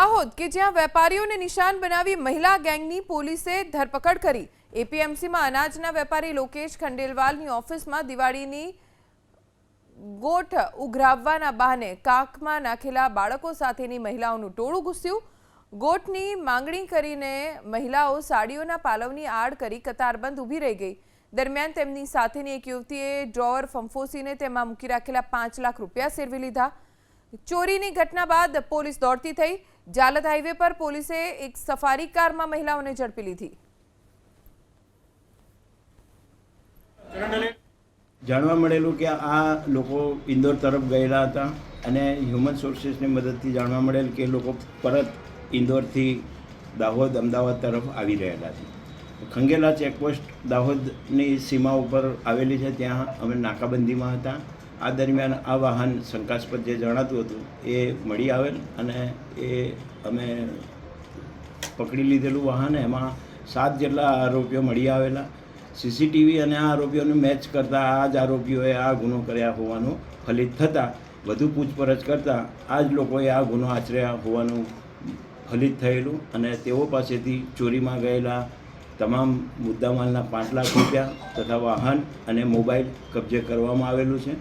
દાહોદ કે જ્યાં વેપારીઓને નિશાન બનાવી મહિલા ગેંગની પોલીસે ધરપકડ કરી. એપીએમસીમાં અનાજના વેપારી લોકેશ ખંડેલવાલની ઓફિસમાં દિવાળીની ગોઠ ઉઘરાવવાના બહાને કાકમાં નાખેલા બાળકો સાથેની મહિલાઓનું ટોળું ઘૂસ્યું. ગોઠની માંગણી કરીને મહિલાઓ સાડીઓના પાલવની આડ કરી કતારબંધ ઊભી રહી ગઈ. દરમિયાન તેમની સાથેની એક યુવતીએ ડ્રોવર ફંફોસીને તેમાં મૂકી રાખેલા પાંચ લાખ રૂપિયા સેરવી લીધા. ચોરીની ઘટના બાદ પોલીસ દોડતી થઈ. જાલત હાઈવે પર પોલીસે એક સફારી કારમાં મહિલાઓને ઝડપી લીધી. જાણવા મળેલું કે આ લોકો ઇન્દોર તરફ ગયેલા હતા અને હ્યુમન સોર્સિસની મદદથી જાણવા મળેલ કે લોકો પરત ઇન્દોરથી દાહોદ, અમદાવાદ તરફ આવી રહેલા છે. ખંગેલા ચેકપોસ્ટ દાહોદની સીમા ઉપર આવેલી છે. ત્યાં અમે નાકાબંધીમાં હતા. આ દરમિયાન આ વાહન શંકાસ્પદ જે જણાતું હતું, એ મળી આવેલ અને એ અમે પકડી લીધેલું વાહન. એમાં સાત જેટલા આરોપીઓ મળી આવેલા. સીસીટીવી અને આ આરોપીઓને મેચ કરતાં આ જ આરોપીઓએ આ ગુનો કર્યા હોવાનું ફલિત થતાં વધુ પૂછપરછ કરતાં આ જ લોકોએ આ ગુનો આચર્યા હોવાનું ફલિત થયેલું અને તેઓ પાસેથી ચોરીમાં ગયેલા તમામ મુદ્દામાલના પાંચ લાખ રૂપિયા તથા વાહન અને મોબાઈલ કબજે કરવામાં આવેલું છે.